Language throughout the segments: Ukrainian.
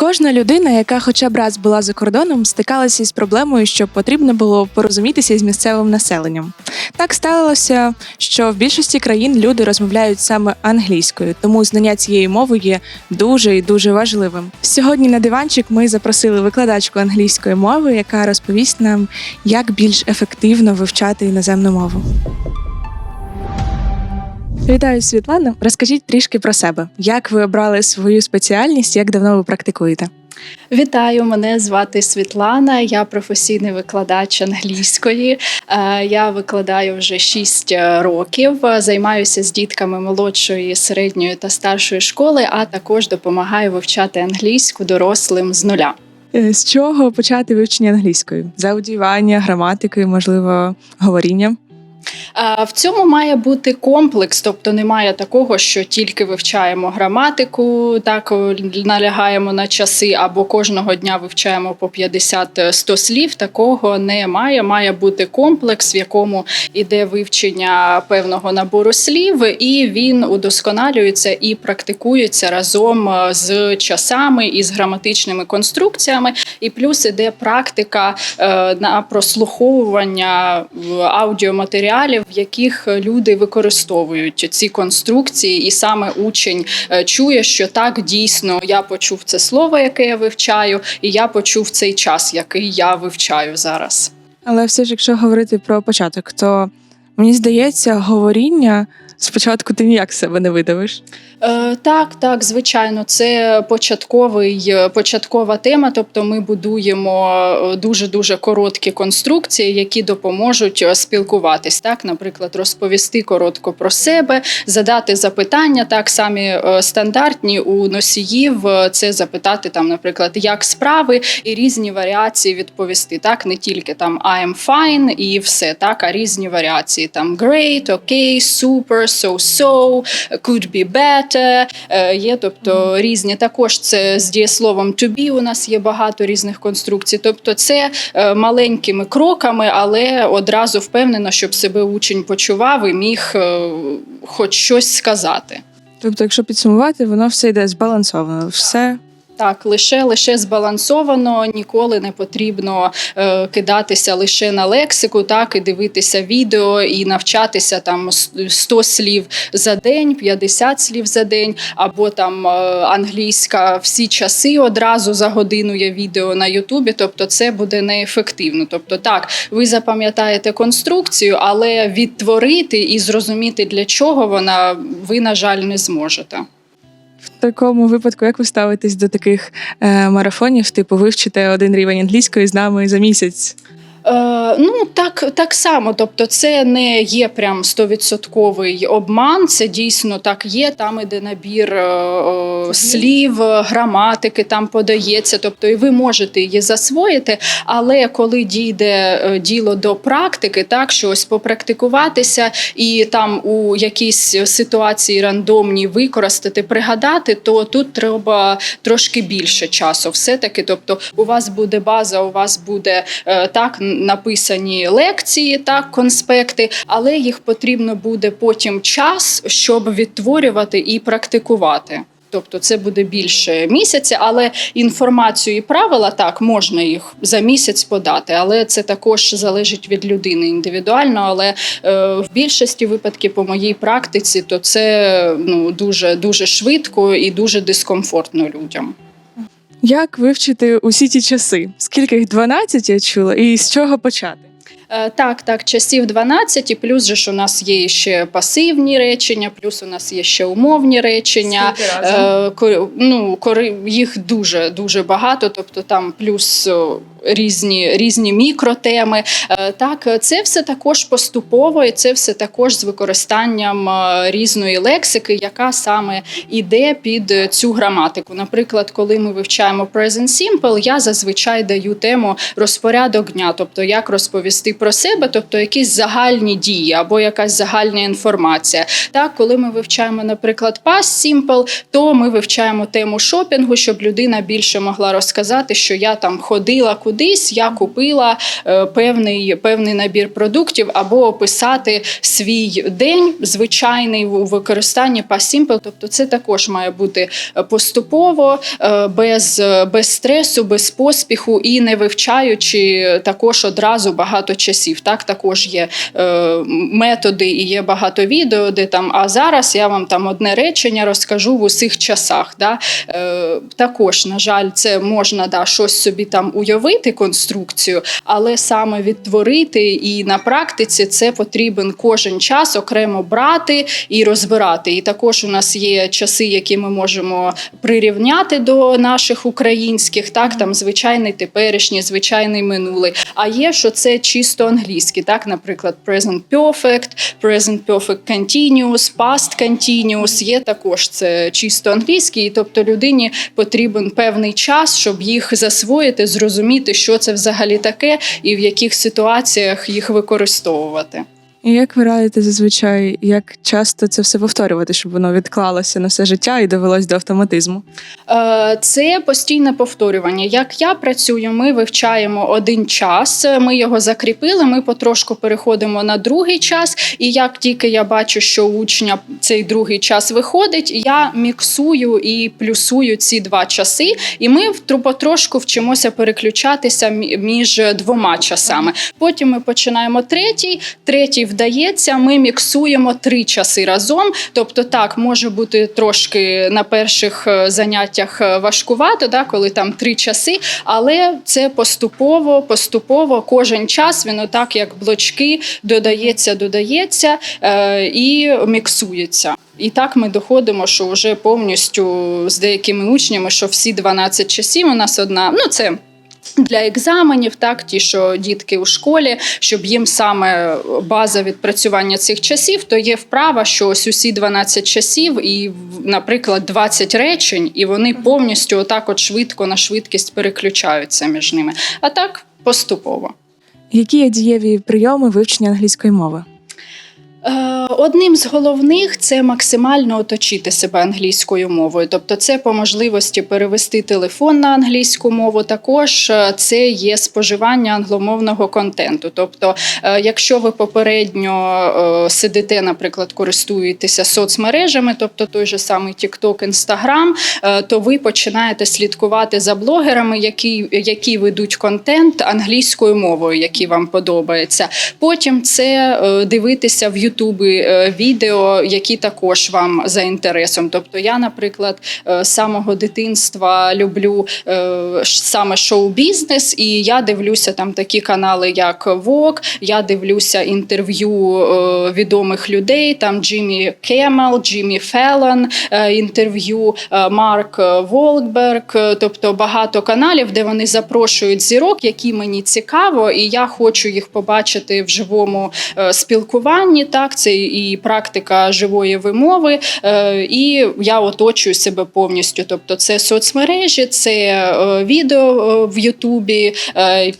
Кожна людина, яка хоча б раз була за кордоном, стикалася із проблемою, що потрібно було порозумітися з місцевим населенням. Так сталося, що в більшості країн люди розмовляють саме англійською, тому знання цієї мови є дуже і дуже важливим. Сьогодні на диванчик ми запросили викладачку англійської мови, яка розповість нам, як більш ефективно вивчати іноземну мову. Вітаю, Світлана. Розкажіть трішки про себе. Як ви обрали свою спеціальність, як давно ви практикуєте? Вітаю, мене звати Світлана. Я професійний викладач англійської. Е, Я викладаю вже 6 років. Займаюся з дітками молодшої, середньої та старшої школи, а також допомагаю вивчати англійську дорослим з нуля. Е, З чого почати вивчення англійської? З аудіювання, граматики, можливо, говоріння? Е, В цьому має бути комплекс, тобто немає такого, що тільки вивчаємо граматику, так налягаємо на часи, або кожного дня вивчаємо по 50-100 слів. Такого немає. Має бути комплекс, в якому іде вивчення певного набору слів, і він удосконалюється і практикується разом е, з часами і з граматичними конструкціями. І плюс іде практика е, на прослуховування в аудіоматеріалів, в яких люди використовують ці конструкції, і саме учень е, чує, що так дійсно я почув це слово, яке я вивчаю, і я почув цей час, який я вивчаю зараз. Але все ж, якщо говорити про початок, то мені здається, говоріння спочатку ти ніяк себе не видавиш. Е, так, так, звичайно, це початковий, е, початкова тема. Тобто, ми будуємо дуже дуже короткі конструкції, які допоможуть е, спілкуватись. Так, наприклад, розповісти коротко про себе, задати запитання, так самі е, стандартні у носіїв. Це запитати там, наприклад, як справи, і різні варіації відповісти. Так, не тільки там I'm fine і все, так, а різні варіації. Там great, okay, super, so-so, could be better. Е, Є, тобто різні. Також це з дієсловом to be у нас є багато різних конструкцій. Тобто, це е, маленькими кроками, але одразу впевнено, щоб себе учень почував і міг е, хоч щось сказати. Тобто, якщо підсумувати, воно все йде збалансовано. Все Так, лише лише збалансовано, ніколи не потрібно е, кидатися лише на лексику, так і дивитися відео і навчатися там с- 100 слів за день, 50 слів за день, або там е, англійська всі часи одразу за годину є відео на Ютубі. Тобто, це буде неефективно. Тобто, так, ви запам'ятаєте конструкцію, але відтворити і зрозуміти для чого вона ви, на жаль, не зможете. В такому випадку, як ви ставитесь до таких е, марафонів, типу вивчите один рівень англійської з нами за місяць? Е, ну так, так само. Тобто, це не є прям стовідсотковий обман. Це дійсно так є. Там іде набір е, е, слів, граматики, там подається. Тобто, і ви можете її засвоїти. Але коли дійде е, діло до практики, так щось попрактикуватися і там у якійсь ситуації рандомній використати, пригадати, то тут треба трошки більше часу. Все таки, тобто, у вас буде база, у вас буде е, так написані лекції, так конспекти, але їх потрібно буде потім час, щоб відтворювати і практикувати. Тобто це буде більше місяця, але інформацію і правила так можна їх за місяць подати, але це також залежить від людини індивідуально. Але е, в більшості випадків по моїй практиці, то це ну дуже дуже швидко і дуже дискомфортно людям. Як вивчити усі ті часи? Скільки їх 12 я чула, і з чого почати? Е, Так, так, часів 12, і плюс же ж у нас є ще пасивні речення, плюс у нас є ще умовні речення. Е, ну, їх дуже дуже багато, тобто там плюс різні, різні мікротеми. Е, Так, це все також поступово, і це все також з використанням е, різної лексики, яка саме іде під цю граматику. Наприклад, коли ми вивчаємо Present Simple, я зазвичай даю тему розпорядок дня, тобто як розповісти про себе, тобто якісь загальні дії або якась загальна інформація. Так, коли ми вивчаємо, наприклад, past simple, то ми вивчаємо тему шопінгу, щоб людина більше могла розказати, що я там ходила кудись, я купила е, певний, певний набір продуктів, або описати свій день звичайний у використанні past simple. Тобто, це також має бути е, поступово, е, без, без стресу, без поспіху і не вивчаючи також одразу багато часів. Так також є е, методи і є багато відео, де там а зараз я вам там одне речення розкажу в усіх часах. Да? Е, також, на жаль, це можна да, щось собі там уявити, конструкцію, але саме відтворити і на практиці це потрібен кожен час окремо брати і розбирати. І також у нас є часи, які ми можемо прирівняти до наших українських, так там звичайний теперішній, звичайний минулий. А є, що це чисто англійський, так, наприклад, present perfect, present perfect continuous, past continuous, Є також це чисто англійський, тобто людині потрібен певний час, щоб їх засвоїти, зрозуміти, що це взагалі таке, і в яких ситуаціях їх використовувати. І як ви радите зазвичай, як часто це все повторювати, щоб воно відклалося на все життя і довелось до автоматизму? Е, Це постійне повторювання. Як я працюю, ми вивчаємо один час, ми його закріпили. Ми потрошку переходимо на другий час. І як тільки я бачу, що у учня цей другий час виходить, я міксую і плюсую ці два часи. І ми потрошку вчимося переключатися між двома часами. Потім ми починаємо третій, третій вдається. Ми міксуємо три часи разом. Тобто, так може бути трошки на перших е, заняттях е, важкувато, да, коли там три часи, але це поступово, поступово кожен час він отак, як блочки, додається, додається е, і міксується. І так ми доходимо, що вже повністю з деякими учнями, що всі 12 часів у нас одна. Ну це для екзаменів, так ті, що дітки у школі, щоб їм саме база відпрацювання цих часів, то є вправа, що ось усі 12 часів, і, наприклад, 20 речень, і вони повністю отак, от швидко на швидкість переключаються між ними. А так поступово. Які є дієві прийоми вивчення англійської мови? Е, Одним з головних це максимально оточити себе англійською мовою. Тобто, це по можливості перевести телефон на англійську мову. Також е, це є споживання англомовного контенту. Тобто, е, якщо ви попередньо сидите, наприклад, користуєтеся соцмережами, тобто той же самий TikTok, Instagram, то ви починаєте слідкувати за блогерами, які, які ведуть контент англійською мовою, який вам подобається. Потім це дивитися в Ютубі е, відео, які також вам за інтересом. Тобто, я, наприклад, е, з самого дитинства люблю е, саме шоу-бізнес, і я дивлюся там такі канали, як Vogue, я дивлюся інтерв'ю відомих людей, там Джиммі Кемел, Джиммі Феллон, інтерв'ю Марк Волкберг, тобто багато каналів, де вони запрошують зірок, які мені цікаво, і я хочу їх побачити в живому спілкуванні. Так, це і практика живої вимови, е, і я оточую себе повністю. Тобто, це соцмережі, це е, відео е, в Ютубі,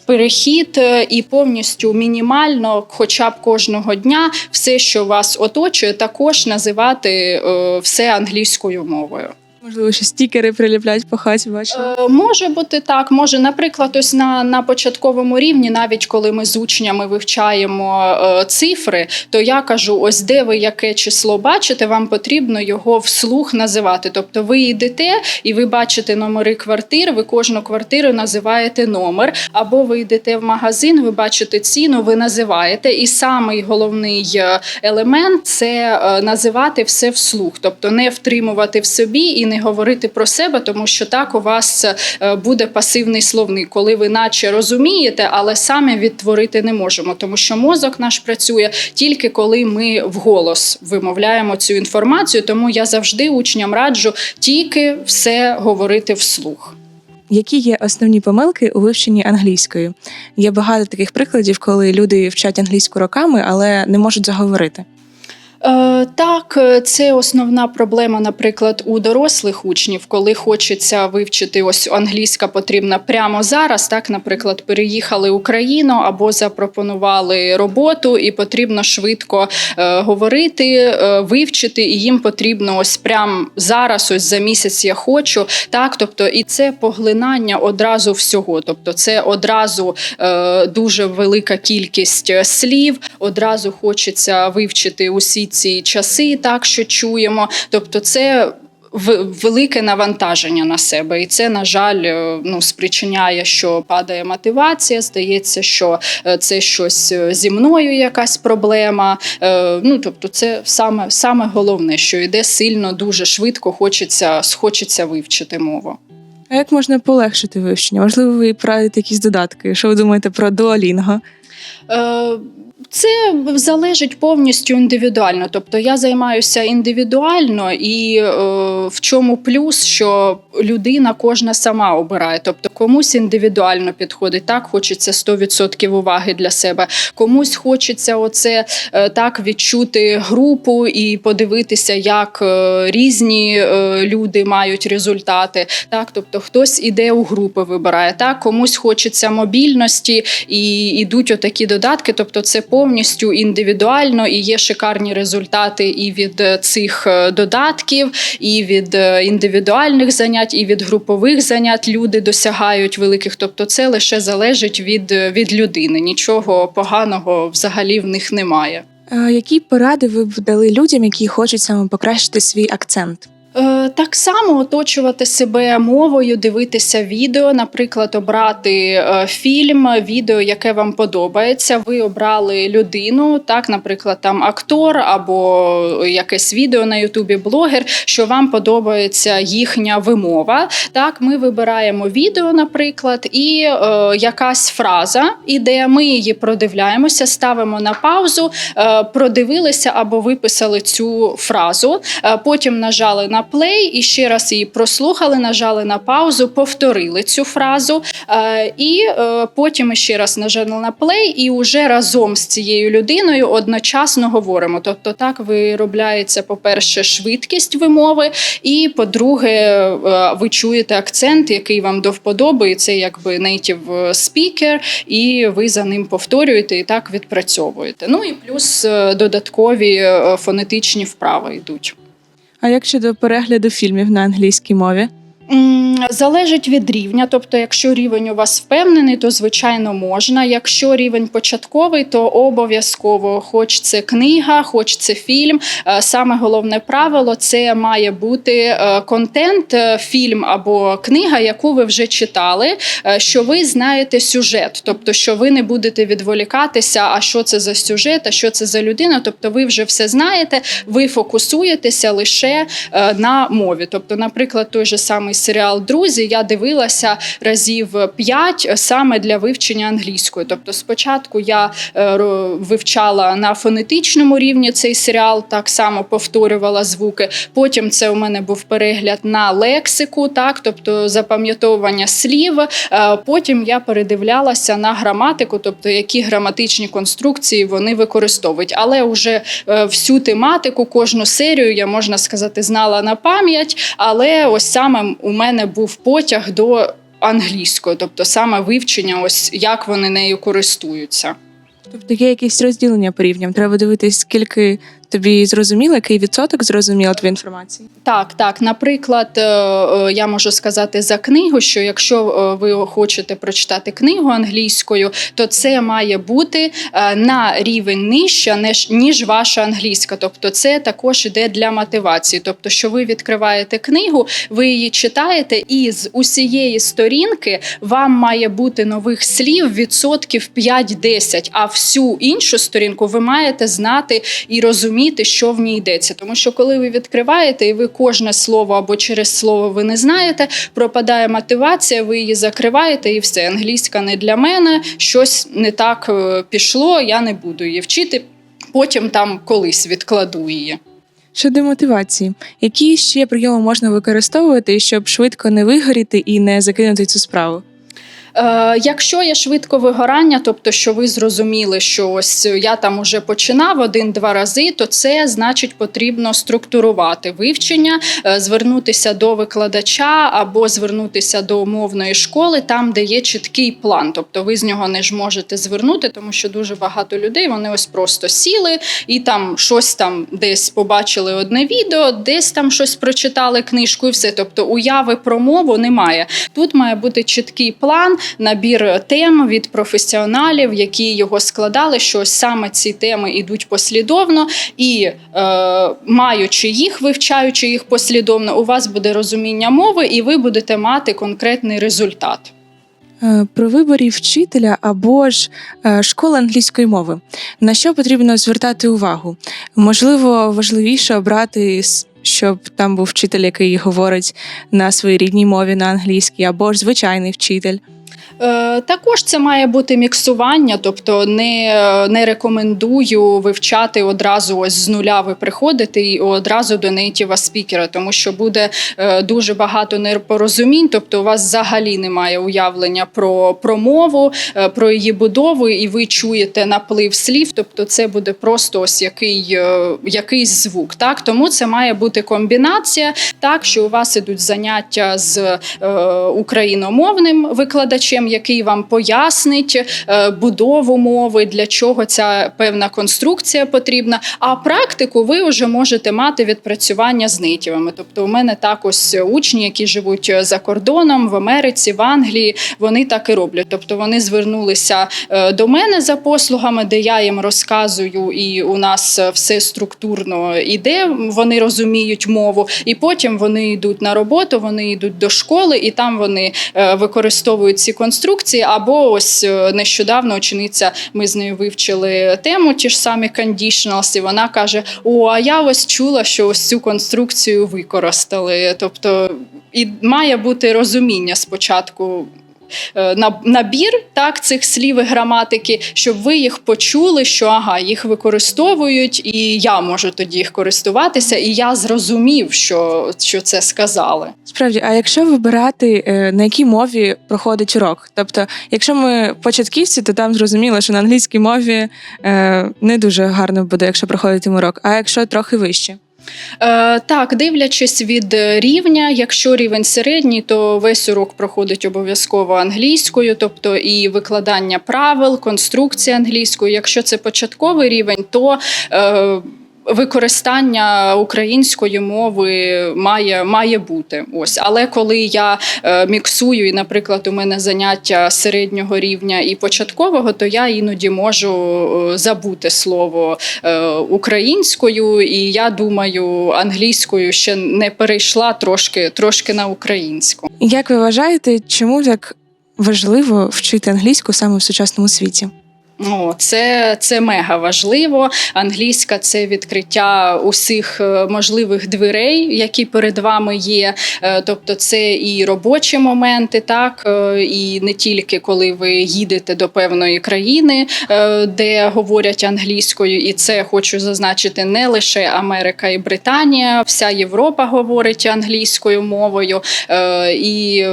перехід і повністю мінімально, хоча б кожного дня, все, що вас оточує, також називати все англійською мовою. Можливо, ще стікери приліплять по хаті, бачила? Е, Може бути так. Може, наприклад, ось на, на початковому рівні, навіть коли ми з учнями вивчаємо е, цифри, то я кажу: ось де ви яке число бачите, вам потрібно його вслух називати. Тобто ви йдете і ви бачите номери квартир, ви кожну квартиру називаєте номер, або ви йдете в магазин, ви бачите ціну, ви називаєте. І самий головний е, елемент це е, називати все вслух, тобто не втримувати в собі і не говорити про себе, тому що так у вас е, буде пасивний словник, коли ви наче розумієте, але самі відтворити не можемо, тому що мозок наш працює тільки коли ми вголос вимовляємо цю інформацію. Тому я завжди учням раджу тільки все говорити вслух. Які є основні помилки у вивченні англійської? Є багато таких прикладів, коли люди вчать англійську роками, але не можуть заговорити. Е, так, е, це основна проблема, наприклад, у дорослих учнів, коли хочеться вивчити ось англійська потрібна прямо зараз. Так, наприклад, переїхали Україну або запропонували роботу, і потрібно швидко е, говорити, е, вивчити, і їм потрібно ось прямо зараз, ось за місяць я хочу. Так, тобто, і це поглинання одразу всього. Тобто, це одразу е, дуже велика кількість е, слів, одразу хочеться вивчити усі ці часи, так що чуємо. Тобто, це. Велике навантаження на себе, і це, на жаль, е, ну спричиняє, що падає мотивація. Здається, що е, це щось е, зі мною, якась проблема. Ну тобто, це саме, саме головне, що йде сильно, дуже швидко, хочеться, хочеться вивчити мову. А як можна полегшити вивчення? Можливо, ви порадите якісь додатки? Що ви думаєте про Duolingo? Е, Це залежить повністю індивідуально. Тобто я займаюся індивідуально, і е, в чому плюс, що людина кожна сама обирає. Тобто комусь індивідуально підходить, так хочеться 100% уваги для себе. Комусь хочеться оце е, так відчути групу і подивитися, як е, різні е, люди мають результати. Так, тобто хтось іде у групи, вибирає так, комусь хочеться мобільності і йдуть отакі додатки. Тобто, це повністю індивідуально і є шикарні результати і від е, цих е, додатків, і від е, індивідуальних занять, і від групових занять люди досягають великих. Тобто, це лише залежить від, від людини. Нічого поганого взагалі в них немає. Які поради ви б дали людям, які хочуть саме покращити свій акцент? Е, Так само оточувати себе мовою, дивитися відео, наприклад, обрати е, фільм, відео, яке вам подобається. Ви обрали людину, так, наприклад, там актор або якесь відео на Ютубі, блогер, що вам подобається їхня вимова. Так, ми вибираємо відео, наприклад, і е, якась фраза іде. Ми її продивляємося, ставимо на паузу, е, продивилися або виписали цю фразу. Е, Потім нажали на плей і ще раз її прослухали, нажали на паузу, повторили цю фразу. Е, І е, потім ще раз нажали на плей, і вже разом з цією людиною одночасно говоримо. Тобто, так виробляється, по-перше, швидкість вимови, і по-друге, е, ви чуєте акцент, який вам до вподоби, це якби native speaker, і ви за ним повторюєте і так відпрацьовуєте. Ну і плюс додаткові фонетичні вправи йдуть. А як щодо перегляду фільмів на англійській мові? Залежить від рівня, тобто, якщо рівень у вас впевнений, то звичайно можна. Якщо рівень початковий, то обов'язково, хоч це книга, хоч це фільм. Е, Саме головне правило це має бути е, контент, е, фільм або книга, яку ви вже читали, що ви знаєте сюжет, тобто, що ви не будете відволікатися, а що це за сюжет, а що це за людина. Тобто, ви вже все знаєте, ви фокусуєтеся лише на мові. Тобто, наприклад, той же самий серіал Друзі я дивилася разів п'ять саме для вивчення англійської. Тобто, спочатку я е, вивчала на фонетичному рівні цей серіал, так само повторювала звуки. Потім це у мене був перегляд на лексику, так тобто запам'ятовування слів. Е, Потім я передивлялася на граматику, тобто які граматичні конструкції вони використовують. Але вже е, всю тематику, кожну серію я можна сказати, знала на пам'ять. Але ось саме у мене був потяг до англійської, тобто саме вивчення, ось як вони нею користуються. Тобто є якісь розділення по. Треба дивитись, скільки тобі зрозуміло, який відсоток зрозуміло твоєї інформації. Так, так. Наприклад, е, е, я можу сказати за книгу, що якщо е, ви хочете прочитати книгу англійською, то це має бути на рівень нижче, ніж ваша англійська. Тобто, це також іде для мотивації. Тобто, що ви відкриваєте книгу, ви її читаєте, і з усієї сторінки вам має бути нових слів відсотків 5-10, а всю іншу сторінку ви маєте знати і розуміти, що в ній йдеться. Тому що коли ви відкриваєте і ви кожне слово або через слово ви не знаєте, пропадає мотивація, ви її закриваєте, і все. Англійська не для мене, щось не так е, пішло, я не буду її вчити. Потім там колись відкладу її. Щодо мотивації, які ще прийоми можна використовувати, щоб швидко не вигоріти і не закинути цю справу? Е, якщо є швидко вигорання, тобто що ви зрозуміли, що ось я там уже починав один-два рази, то це значить потрібно структурувати вивчення, е, звернутися до викладача або звернутися до умовної школи, там, де є чіткий план. Тобто ви з нього не ж можете звернути, тому що дуже багато людей вони ось просто сіли і там щось там десь побачили одне відео, десь там щось прочитали книжку, і все. Тобто уяви про мову немає. Тут має бути чіткий план, набір тем від професіоналів, які його складали, що саме ці теми йдуть послідовно, і е, маючи їх, вивчаючи їх послідовно, у вас буде розуміння мови, і ви будете мати конкретний результат. Е, При виборі вчителя або ж е, школи англійської мови. На що потрібно звертати увагу? Можливо, важливіше обрати, щоб там був вчитель, який говорить на своїй рідній мові на англійській, або ж звичайний вчитель. Е, Також це має бути міксування, тобто не, не рекомендую вивчати одразу ось з нуля ви приходите і одразу до нейтіва спікера, тому що буде е, дуже багато непорозумінь, тобто у вас взагалі немає уявлення про, про мову, е, про її будову, і ви чуєте наплив слів, тобто це буде просто ось який, якийсь звук. Так? Тому це має бути комбінація, так що у вас ідуть заняття з е, україномовним викладачем, який вам пояснить е, будову мови, для чого ця певна конструкція потрібна. А практику ви вже можете мати відпрацювання з нейтівами. Тобто, у мене так ось учні, які живуть за кордоном в Америці, в Англії, вони так і роблять. Тобто вони звернулися е, до мене за послугами, де я їм розказую, і у нас е, все структурно іде. Вони розуміють мову, і потім вони йдуть на роботу, вони йдуть до школи, і там вони е, використовують ці конструкції. Або ось е, нещодавно учениця, ми з нею вивчили тему, ті ж самі conditionals, і вона каже: О, а я ось чула, що ось цю конструкцію використали. Тобто, і має бути розуміння спочатку. Е, на- Набір так цих слів і граматики, щоб ви їх почули, що ага, їх використовують, і я можу тоді їх користуватися, і я зрозумів, що, що це сказали. Справді, а якщо вибирати, е, на якій мові проходить урок? Тобто, якщо ми початківці, то там зрозуміло, що на англійській мові е, не дуже гарно буде, якщо проходитиме урок, а якщо трохи вище. Е, так, дивлячись від рівня, якщо рівень середній, то весь урок проходить обов'язково англійською, тобто і викладання правил, конструкція англійською. Якщо це початковий рівень, то е, Використання української мови має, має бути ось, але коли я е, міксую, і, наприклад, у мене заняття середнього рівня і початкового, то я іноді можу е, забути слово е, українською, і я думаю, англійською ще не перейшла трошки, трошки на українську. Як ви вважаєте, чому так важливо вчити англійську саме в сучасному світі? О, це, це мега важливо. Англійська це відкриття усіх е, можливих дверей, які перед вами є. Е, Тобто, це і робочі моменти, так е, і не тільки коли ви їдете до певної країни, де говорять англійською, і це хочу зазначити не лише Америка і Британія, вся Європа говорить англійською мовою, і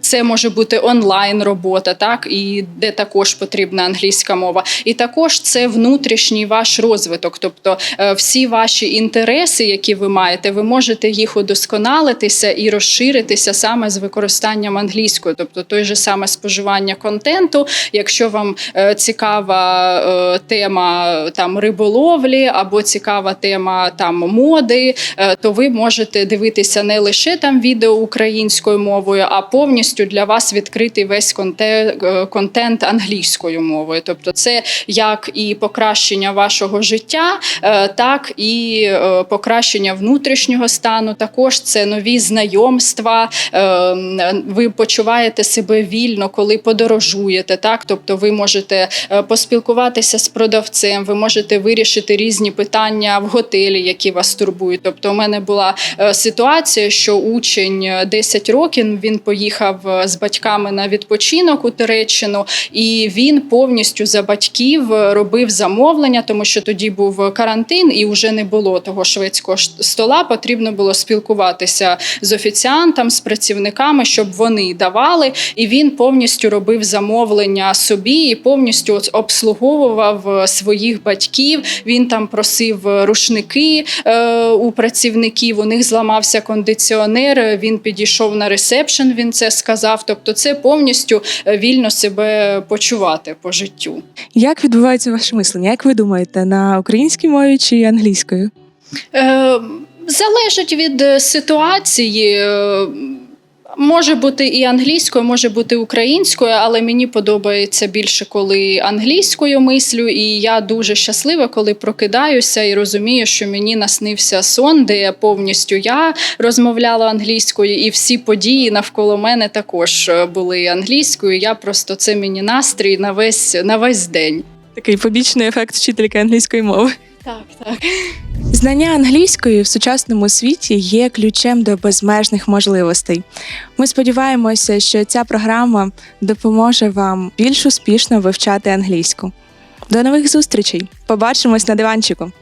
це може бути онлайн робота, так і де також потрібна англійська мова. І також це внутрішній ваш розвиток, тобто е, всі ваші інтереси, які ви маєте, ви можете їх удосконалитися і розширитися саме з використанням англійської, тобто той же саме споживання контенту. Якщо вам е, цікава е, тема там риболовлі або цікава тема там моди, то ви можете дивитися не лише там відео українською мовою, а повністю для вас відкритий весь контент англійською мовою. Тобто, це як і покращення вашого життя, е, так і е, покращення внутрішнього стану. Також це нові знайомства. е, Ви почуваєте себе вільно, коли подорожуєте. Так, тобто, ви можете поспілкуватися з продавцем, ви можете вирішити різні питання в готелі, які вас турбують. Тобто, у мене була ситуація, що учень е, 10 років він поїхав з батьками на відпочинок у Туреччину, і він повністю за батьків, е, робив замовлення, тому що тоді був карантин і вже не було того шведського стола. Потрібно було спілкуватися з офіціантом, з працівниками, щоб вони давали. І він повністю робив замовлення собі і повністю обслуговував е, своїх батьків. Він там просив е, рушники е, у працівників. У них зламався кондиціонер. е, Він підійшов на ресепшн. Він це сказав. Тобто, це повністю е, вільно себе почувати по життю. Як відбувається ваше мислення? Як ви думаєте, на українській мові чи англійською? Е, залежить від е, ситуації. Може бути і англійською, може бути українською, але мені подобається більше, коли англійською мислю. І я дуже щаслива, коли прокидаюся і розумію, що мені наснився сон, де повністю я розмовляла англійською, і всі події навколо мене також е, були англійською. Я просто це мені настрій на весь на весь день. Такий побічний ефект вчительки англійської мови. Так, так. Знання англійської в сучасному світі є ключем до безмежних можливостей. Ми сподіваємося, що ця програма допоможе вам більш успішно вивчати англійську. До нових зустрічей! Побачимось на диванчику!